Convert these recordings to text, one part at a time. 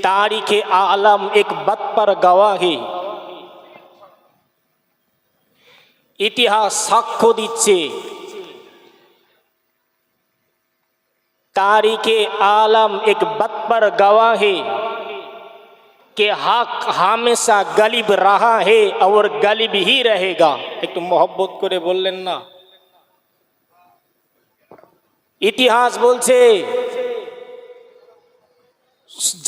तारीख आलम एक बत पर गवाही ইতিহাস সাক্ষ্য দিচ্ছে तारीख आलम एक बत पर गवाही कि हक हमेशा गलिब रहा है और गलिब ही रहेगा একটু মহব্বত করে বললেন না ইতিহাস বলছে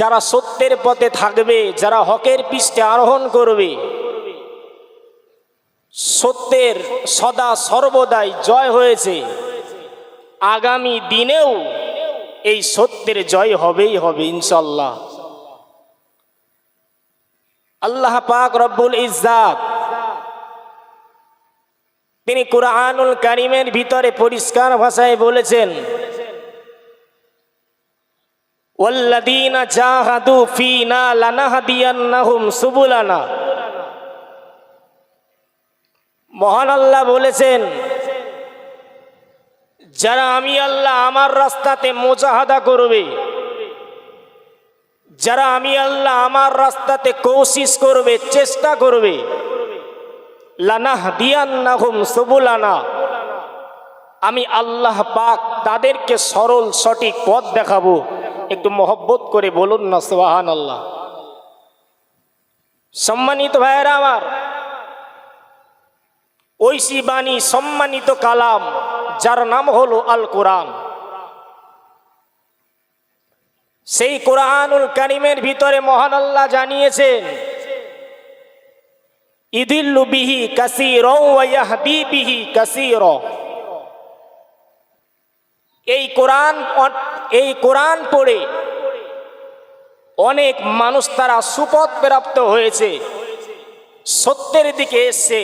যারা সত্যের পথে থাকবে, যারা হকের পৃষ্ঠে আরোহণ করবে, সত্যের সদা সর্বদাই জয় হয়েছে। আগামী দিনেও এই সত্যের জয় হবেই হবে ইনশাল্লাহ আল্লাহ পাক রব্বুল ইজ্জাত, তিনি কুরআনুল কারিমের ভিতরে পরিষ্কার ভাষায় বলেছেন মহান আল্লাহ বলেছেন, যারা আমি আল্লাহ আমার রাস্তাতে মোজাহাদা করবে, যারা আমি আল্লাহ আমার রাস্তাতে কোশিস করবে, চেষ্টা করবে লানাহ দিয়ান্নাহুম সুবুলানা। আমি আল্লাহ পাক তাদেরকে সরল সঠিক পথ দেখাবো। একটু মহব্বত করে বলুন না সোহান আল্লাহ সম্মানিত ভাইয়েরা আমার, ঐশী বাণী সম্মানিত কালাম, যার নাম হলো আল কোরআন। সেই কোরআনুল কারিমের ভিতরে মহান আল্লাহ জানিয়েছেন, ইদিল্লু বিহি কাসির বিহি কাসির। এই কোরআন এই কোরআন পড়ে অনেক মানুষ তারা সুপথ প্রাপ্ত হয়েছে। সত্যের দিকে এসছে।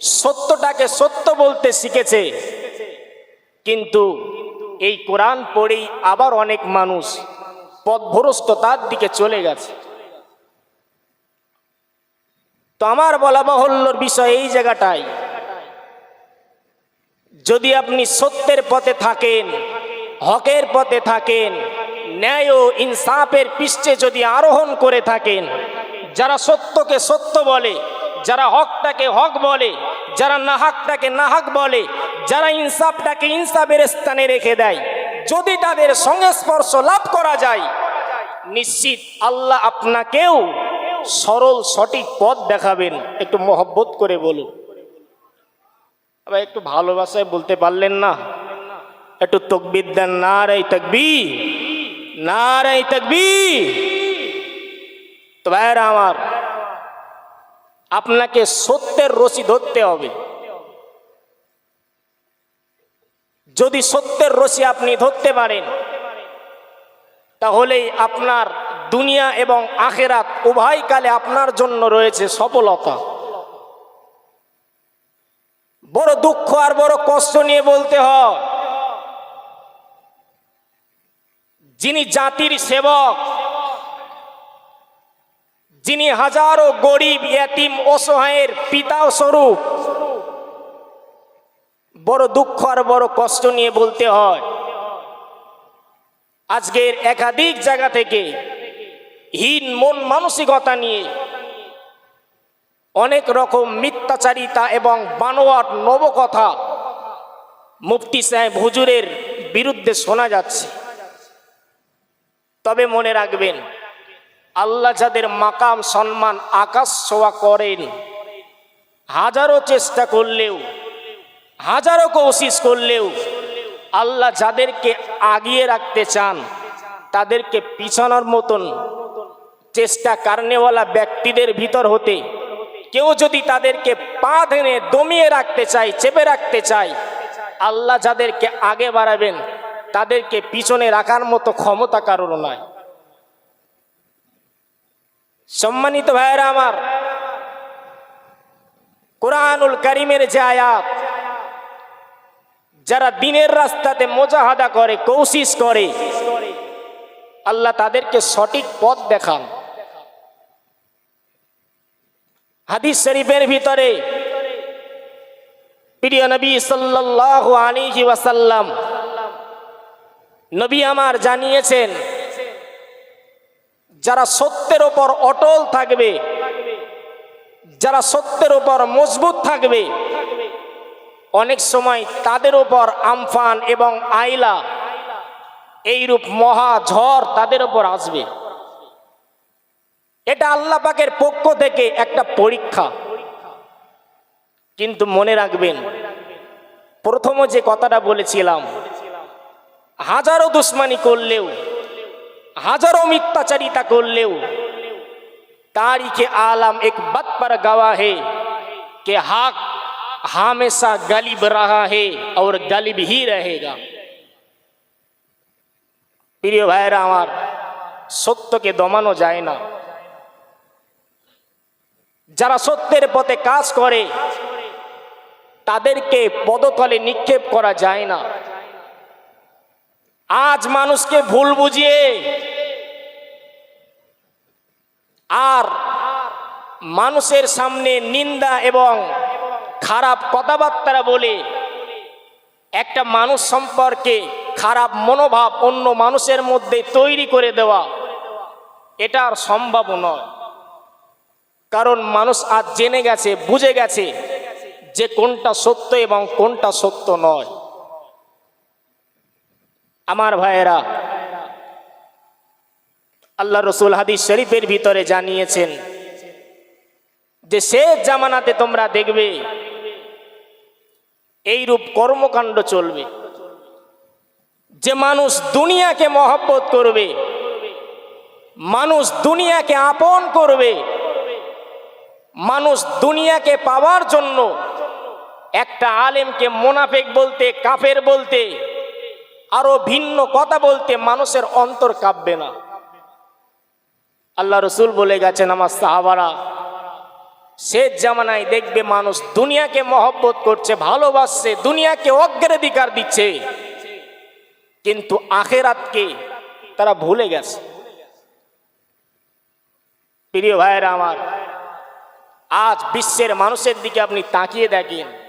সত্যটাকে সত্য বলতে শিখেছে। কিন্তু এই কোরআন পড়েই আবার অনেক মানুষ পথভ্রষ্টতার দিকে চলে গেছে। তো আমার বলা বাহুল্যর বিষয় এই জায়গাটাই। যদি আপনি সত্যের পথে থাকেন হকের পথে থাকেন, ন্যায় ও ইনসাফের পৃষ্ঠে যদি আরোহণ করে থাকেন, যারা সত্যকে সত্য বলে, যারা হকটাকে হক বলে, যারা নাহাকটাকে নাহাক বলে, যারা ইনসাফটাকে ইনসাফের স্থানে রেখে দেয়, যদি তাদের সংস্পর্শ লাভ করা যায়, নিশ্চিত আল্লাহ আপনাকেও সরল সঠিক পথ দেখাবেন। একটু মহব্বত করে বলুন। আবার একটু ভালোবাসায় বলতে পারলেন না? একটু তকবির দেন না রে তকবি না রে তকবি তো ভাইরা আমার, আপনাকে সত্যের রশি ধরতে হবে। যদি সত্যের রশি আপনি ধরতে পারেন, তাহলেই আপনার দুনিয়া এবং আখেরাত উভয়কালে আপনার জন্য রয়েছে সফলতা। বড় দুঃখ আর বড় কষ্ট নিয়ে বলতে হয় যিনি জাতির সেবক, যিনি হাজারো গরিব, ইয়াতিম, অসহায়ের পিতা স্বরূপ, বড় দুঃখ আর বড় কষ্ট নিয়ে বলতে হয়। আজকের একাধিক জায়গা থেকে হীন মন মানসিকতা নিয়ে অনেক রকম মিথ্যাচারিতা এবং বানোয়াট নবকথা মুফতি সাহেব হুজুরের বিরুদ্ধে শোনা যাচ্ছে। তবে মনে রাখবেন, আল্লাহ যাদের মাকাম, সম্মান আকাশ ছোঁয়া করেন, হাজারো চেষ্টা করলেও, হাজারো কোশিস করলেও, আল্লাহ যাদেরকে আগিয়ে রাখতে চান, তাদেরকে পিছানোর মতন চেষ্টা কারণেওয়ালা ব্যক্তিদের ভিতর হতে, কেউ যদি তাদেরকে পা ধেনে দমিয়ে রাখতে চায়, চেপে রাখতে চায়, আল্লাহ যাদেরকে আগে বাড়াবেন তাদেরকে পিছনে রাখার মতো ক্ষমতা কারোর নয় সম্মানিত ভাইয়েরা আমার, কোরআনুল করিমের যে আয়াত, যারা দিনের রাস্তাতে মোজাহাদা করে কৌশিস করে, আল্লাহ তাদেরকে সঠিক পথ দেখান। হাদিস শরীফের ভিতরে প্রিয় নবী সাল্লাল্লাহু আলাইহি ওয়াসাল্লাম নবী আমার জানিয়েছেন, যারা সত্যের ওপর অটল থাকবে, যারা সত্যের ওপর মজবুত থাকবে, অনেক সময় তাদের ওপর আমফান এবং আইলা, এইরূপ মহা ঝড় তাদের ওপর আসবে। এটা আল্লাহ পাকের পক্ষ থেকে একটা পরীক্ষা। কিন্তু মনে রাখবেন, প্রথম যে কথাটা বলেছিলাম হাজারো দুশ্মানি করলেও, হাজারো মিথ্যাচারিতা করলেও তারিখে আলাম এক বাত গাওয়া হে, কে হাক হামেশা গালিব রাহা হে আর গালিব হি রহেগা। প্রিয় ভাইরা আমার, সত্যকে দমানো যায় না। যারা সত্যের পথে কাজ করে, তাদেরকে পদতলে নিক্ষেপ করা যায় না। আজ মানুষকে ভুল বুঝিয়ে আর মানুষের সামনে নিন্দা এবং খারাপ কথাবার্তা বলে একটা মানুষ সম্পর্কে খারাপ মনোভাব অন্য মানুষের মধ্যে তৈরি করে দেওয়া, এটা আর সম্ভব নয়। কারণ মানুষ আজ জেনে গেছে, বুঝে গেছে যে কোনটা সত্য এবং কোনটা সত্য নয়। আমার ভাইয়েরা, আল্লাহ রসুল হাদিস শরীফের ভিতরে জানিয়েছেন যে শেষ জামানাতে তোমরা দেখবে, এইরূপ কর্মকাণ্ড চলবে। যে মানুষ দুনিয়াকে মহব্বত করবে, মানুষ দুনিয়াকে আপন করবে, মানুষ দুনিয়াকে পাওয়ার জন্য একটা আলেমকে মোনাফেক বলতে, কাফের বলতে আরও ভিন্ন কথা বলতে মানুষের অন্তর কাঁপবে না। আল্লাহ রসুল বলে গেছেন, আমার সাহাবারা, শেষ জামানায় দেখবে মানুষ দুনিয়াকে মহব্বত করছে, ভালোবাসছে, দুনিয়াকে অগ্রাধিকার দিচ্ছে। কিন্তু আখেরাতকে তারা ভুলে গেছে। প্রিয় ভাইয়েরা আমার, আজ বিশ্বের মানুষের দিকে আপনি তাকিয়ে দেখেন।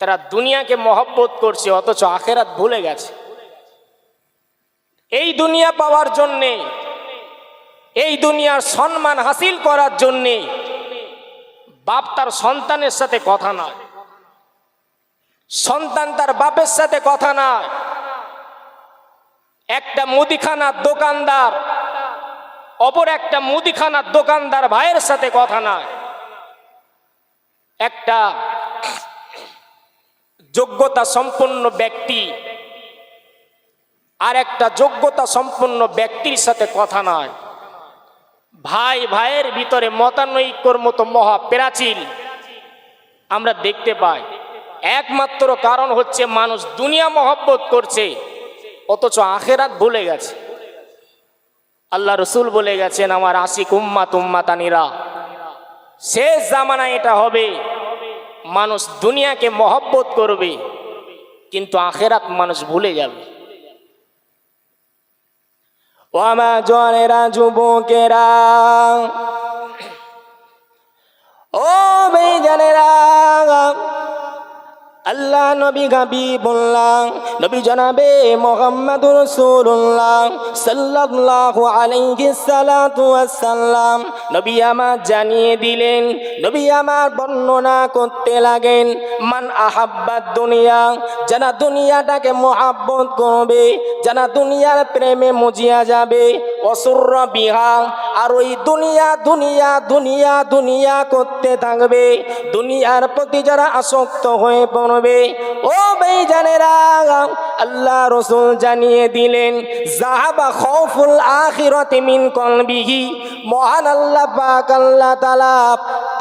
তারা দুনিয়াকে মহব্বত করছে, অথচ আখেরাত ভুলে গেছে। এই দুনিয়া পাওয়ার জন্যে, এই দুনিয়ার সম্মান হাসিল করার জন্যে বাপ তার সন্তানের সাথে কথা নয় সন্তান তার বাপের সাথে কথা নয় একটা মুদিখানার দোকানদার, অপর একটা মুদিখানার দোকানদার ভাইয়ের সাথে কথা নয় একটা যোগ্যতা সম্পন্ন ব্যক্তি। আর একটা যোগ্যতা সম্পন্ন ব্যক্তির সাথে কথা নয়। ভাই ভাইয়ের ভিতরে মতানৈক্যর মতো মহা প্রাচীন আমরা দেখতে পাই। একমাত্র কারণ হচ্ছে মানুষ দুনিয়া মহব্বত করছে, অথচ আখেরাত ভুলে গেছে। আল্লাহ রসুল বলে গেছেন, আমার আশিক উম্মা তুম্মাতানিরা শেষ জামানায় এটা হবে। মানুষ দুনিয়াকে মহব্বত করবে, কিন্তু আখেরাত মানুষ ভুলে যাবে। ও আমার জনেরা যুবকেরা, ও বেজানেরা আল্লাহ নবী গাবি বললাম, নবী জানাবে মোহাম্মদ রসুল্লাহ সাল্লাল্লাহু আলাইহি সালাতু নবী আমার জানিয়ে দিলেন, নবী আমার বর্ণনা করতে লাগেন, মান আহাব্বাদ দুনিয়া, যারা দুনিয়াটাকে মহাব্বত করবে, যারা দুনিয়ার প্রেমে মজিয়া যাবে অসুর বিহা, আর ওই দুনিয়া দুনিয়া দুনিয়া দুনিয়া করতে থাকবে। দুনিয়ার প্রতি যারা আসক্ত হয়ে পড়বে, ও ভাই জানেরা আল্লাহ রসুল জানিয়ে দিলেন জাহাবা খৌফুল আখিরতি মিন কলবিহি, মহান আল্লাহ পাক আল্লাহ তালা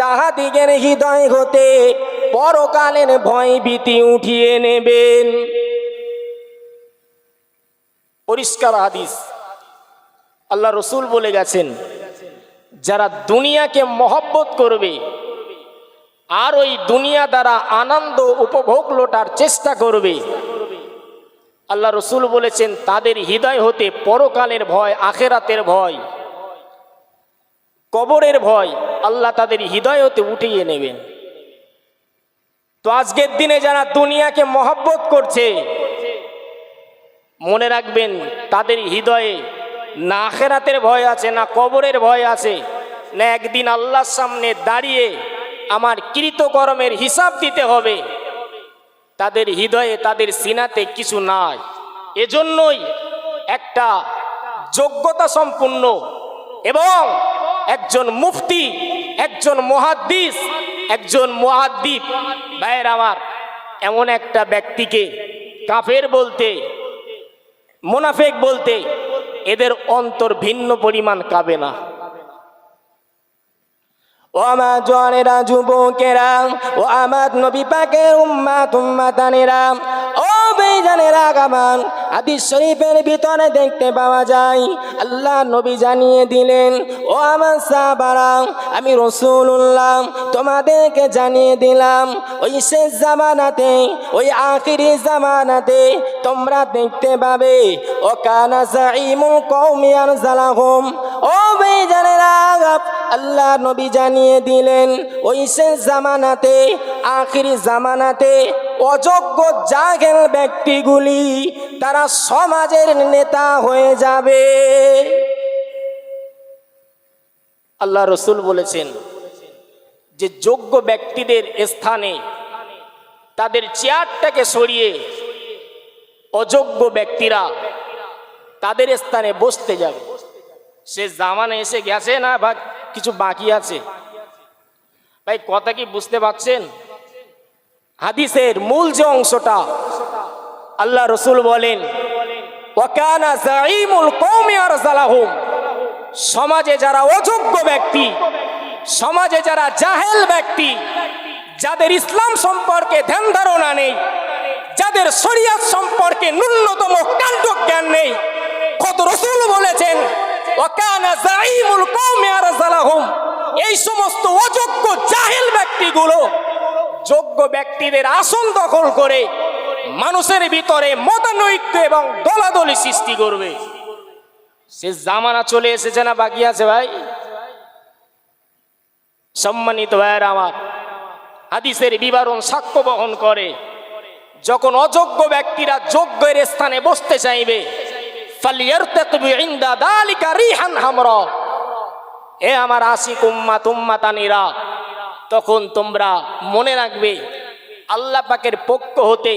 তাহাদিগের হৃদয় হতে পরকালের ভয় ভীতি উঠিয়ে নেবেন। পরিষ্কার হাদিস। আল্লাহ রসুল বলে গেছেন, যারা দুনিয়াকে মহব্বত করবে, আর ওই দুনিয়া দ্বারা আনন্দ উপভোগ লোটার চেষ্টা করবে, আল্লাহ রসুল বলেছেন, তাদের হৃদয় হতে পরকালের ভয়, আখেরাতের ভয়, কবরের ভয়, আল্লাহ তাদের হৃদয় হতে উঠিয়ে নেবেন। তো আজকের দিনে যারা দুনিয়াকে মহব্বত করছে, মনে রাখবেন, তাদের হৃদয়ে না আখেরাতের ভয় আছে, না কবরের ভয় আছে। না একদিন আল্লাহর সামনে দাঁড়িয়ে আমার কৃতকর্মের হিসাব দিতে হবে। তাদের হৃদয়ে, তাদের সিনাতে কিছু নাই। এজন্যই একটা যোগ্যতা সম্পূর্ণ এবং একজন মুফতি, একজন মহাদ্দিস, একজন মহাদ্দীপ ভাইয়ের আমার, এমন একটা ব্যক্তিকে কাফের বলতে, মোনাফেক বলতে এদের অন্তর ভিন্ন পরিমাণ কাবে না। ও আমার জনেরা যুবকেরা, ও আমার নবী পাকের উম্মা তুম্মা তানেরা ও বেজানেরা গামান হাদিস শরীফের ভিতরে দেখতে পাওয়া যায়, আল্লাহ নবী জানিয়ে দিলেন, ও আমার সাহাবারা, আমি রসুল্লাহ তোমাদেরকে জানিয়ে দিলাম, ওই শেষ জামানাতে, ওই আখিরি জামানাতে তোমরা দেখতে পাবে, ও কানা সাইমুল কৌমিয়ার জালাহুম ও বেজানেরা আল্লাহ নবী জানিয়ে দিলেন, ওই শেষ জামানাতে, আখিরি জামানাতে অযোগ্য জাগেল ব্যক্তিগুলি তারা সমাজের নেতা হয়ে যাবে। আল্লাহ রসুল বলেছেন যে যোগ্য ব্যক্তিদের স্থানে তাদের চেয়ারটাকে সরিয়ে অযোগ্য ব্যক্তিরা তাদের স্থানে বসতে যাবে। সে জামানা এসে গেছে না বা কিছু বাকি আছে? ভাই, কথা কি বুঝতে পারছেন? হাদিসের মূল যে অংশটা আল্লাহ রসুল বলেন সমাজে যারা অযোগ্য ব্যক্তি, সমাজে যারা জাহেল ব্যক্তি, যাদের ইসলাম সম্পর্কে ধ্যান ধারণা নেই, যাদের শরিয়াত সম্পর্কে ন্যূনতম কাণ্ড জ্ঞান নেই কত রসুল বলেছেন এই সমস্ত অযোগ্য জাহেল ব্যক্তিগুলো যোগ্য ব্যক্তিদের আসন দখল করে মানুষের ভিতরে মতানৈক্য এবং দলাদলি সৃষ্টি করবে। সে জামানা চলে এসেছে না বাকি আছে ভাই? সম্মানিত ভাইয়ের আমার, হাদিসের বিবরণ সাক্ষ্য বহন করে। যখন অযোগ্য ব্যক্তিরা যোগ্যের স্থানে বসতে চাইবে এ আমার আশিক উম্মা তুম্মা তানিরা তখন তোমরা মনে রাখবে, আল্লাহ পাকের পক্ষ হতে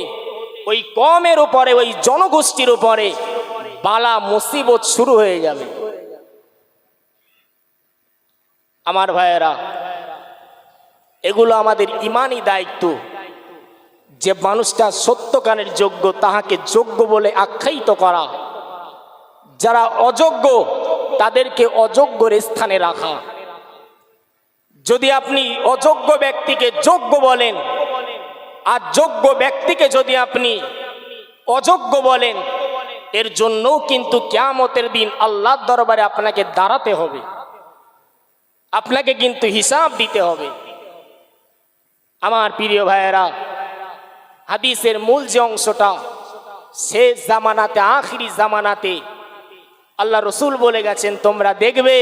ওই কমের উপরে, ওই জনগোষ্ঠীর উপরে বালা মুসিবত শুরু হয়ে যাবে। আমার ভাইয়েরা, এগুলো আমাদের ইমানই দায়িত্ব যে মানুষটা সত্যকানের যোগ্য, তাহাকে যোগ্য বলে আখ্যায়িত করা। যারা অযোগ্য, তাদেরকে অযোগ্যর স্থানে রাখা। যদি আপনি অযোগ্য ব্যক্তিকে যোগ্য বলেন আর যোগ্য ব্যক্তিকে যদি আপনি অযোগ্য বলেন, এর জন্যও কিন্তু ক্যামতের দিন আল্লাহর দরবারে আপনাকে দাঁড়াতে হবে। আপনাকে কিন্তু হিসাব দিতে হবে। আমার প্রিয় ভাইয়েরা, হাদিসের মূল যে অংশটা, শেষ জামানাতে, আখিরি জামানাতে আল্লাহ রসুল বলে গেছেন, তোমরা দেখবে